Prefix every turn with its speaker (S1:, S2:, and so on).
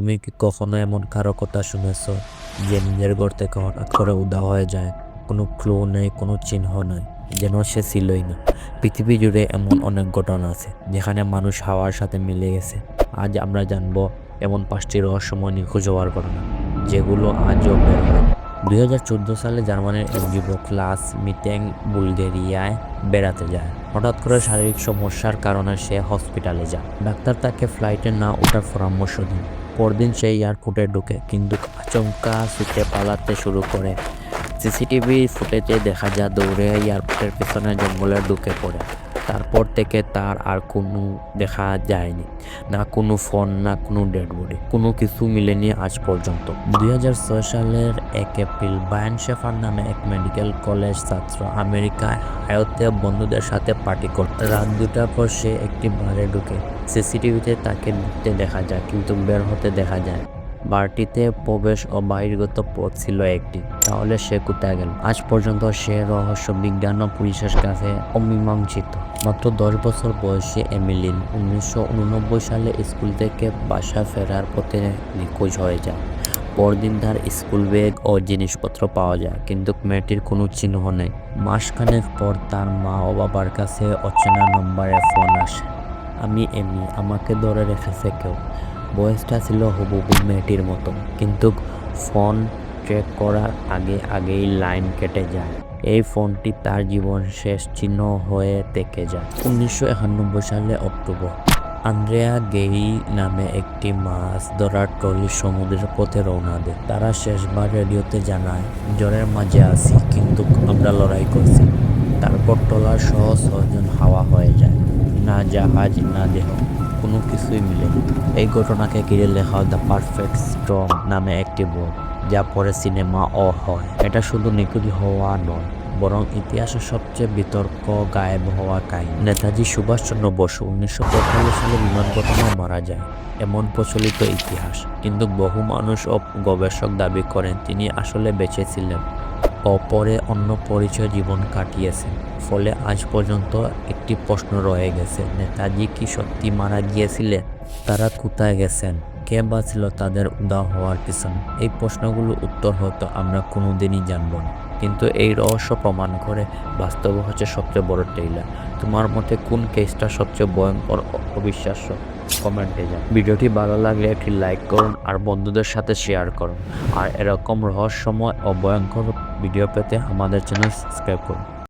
S1: তুমি কি কখনো এমন কারও কথা শুনেছ যে নিজের ঘর থেকে হঠাৎ করে উদা হয়ে যায়? কোনো ক্লু নেই, কোনো চিহ্ন নাই, যেন সে ছিলই না। পৃথিবী জুড়ে এমন অনেক ঘটনা আছে, যেখানে মানুষ হাওয়ার সাথে মিলে গেছে। আজ আমরা জানব এমন পাঁচটি রহস্যময় নিখোঁজ হওয়ার ঘটনা, যেগুলো আজও বের হয়। দুই হাজার চোদ্দ সালে জার্মানির এক যুবক লাস মিটেং বুলগেরিয়ায় বেড়াতে যায়। হঠাৎ করে শারীরিক সমস্যার কারণে সে হসপিটালে যায়। ডাক্তার তাকে ফ্লাইটে না ওঠার পরামর্শ দেন। পরদিন সে এয়ারপোর্টে ঢুকে কিন্তু আচমকা ছুটে পালাতে শুরু করে। সিসিটিভি ফুটেজে দেখা যায় দৌড়ে এয়ারপোর্টের পেছনে জঙ্গলে ঢুকে পড়ে। তারপর থেকে তার আর কোনো দেখা যায়নি। না কোনো ফোন, না কোনো ডেড বডি। কোনো কিছু মিলেনি আজ পর্যন্ত। দুই হাজার ছয় সালের এক এপ্রিল বায়ান শেফার নামে এক মেডিকেল কলেজ ছাত্র আমেরিকায় হায়তে বন্ধুদের সাথে পার্টি করতে। রাত দুটার পর সে একটি বারে ঢুকে। সিসিটিভিতে তাকে ঢুকতে দেখা যায়, কিন্তু বের হতে দেখা যায়। বারটিতে প্রবেশ ও বহির্গত পথ ছিল একটি। তাহলে সে কোথায় গেল? আজ পর্যন্ত সে রহস্য বিজ্ঞান ও পুলিশের কাছে অমীমাংসিত। মাত্র দশ বছর বয়সে এমিলিন উনিশশো উননব্বই সালে স্কুল থেকে বাসা ফেরার পথে নিখোঁজ হয়ে যায়। পরদিন তার স্কুল ব্যাগ ও জিনিসপত্র পাওয়া যায়, কিন্তু মেয়েটির কোনো চিহ্ন নেই। মাসখানেক পর তার মা ও বাবার কাছে অচেনা নম্বরে ফোন আসে। আমি এমনি আমাকে ধরে রেখেছে কেউ? বয়সটা ছিল হুবহু মেয়েটির মতো। কিন্তু ফোন ট্রেক করার আগে আগেই লাইন কেটে যায়। এই ফোনটি তার জীবন শেষ চিহ্ন হয়ে থেকে যায়। উনিশশো একানব্বই সালে অক্টোবর। আন্দ্রেয়া গেই নামে একটি মাছ ধরার ট্রলি সমুদ্রের পথে রওনা দেয়। তারা শেষবার রেডিওতে জানায়, জ্বরের মাঝে আছি, কিন্তু আমরা লড়াই করছি। তারপর ট্রলার সহ ছয়জন হাওয়া হয়ে যায়। না জাহাজ, না দেহ। কোনো কিছুই মিলেনি এই ঘটনাকে ঘিরে লেখা দ্য পারফেক্ট স্ট্রং নামে একটি বই, যা পরে সিনেমা ও হয়। এটা শুধু নিখোঁজ হওয়া নয়, বরং ইতিহাসের সবচেয়ে বিতর্ক গায়েব হওয়া কাহিনী। নেতাজি সুভাষচন্দ্র বসু উনিশশো পঁয়তাল্লিশ সালে বিমান ঘটনায় মারা যায়। এমন প্রচলিত ইতিহাস, কিন্তু বহু মানুষ ও গবেষক দাবি করেন তিনি আসলে বেঁচে ছিলেন। ও পরে অন্য পরিচয় জীবন কাটিয়েছেন। ফলে আজ পর্যন্ত একটি প্রশ্ন রয়ে গেছে, নেতাজি কি সত্যি মারা গিয়েছিলেন তারা কোথায় গেছেন? কে বা ছিল তাদের উদা হওয়ার পিছনে? এই প্রশ্নগুলো উত্তর হয়তো আমরা কোনোদিনই জানব না। কিন্তু এই রহস্য প্রমাণ করে বাস্তব হচ্ছে সবচেয়ে বড় টেইলার তোমার মতে কোন কেসটা সবচেয়ে ভয়ঙ্কর অবিশ্বাস্য? কমেন্টে যান ভিডিওটি ভালো লাগলে একটি লাইক করুন আর বন্ধুদের সাথে শেয়ার করুন। আর এরকম রহস্যময় ও ভয়ঙ্কর ভিডিও পেতে আমাদের চ্যানেল সাবস্ক্রাইব করুন।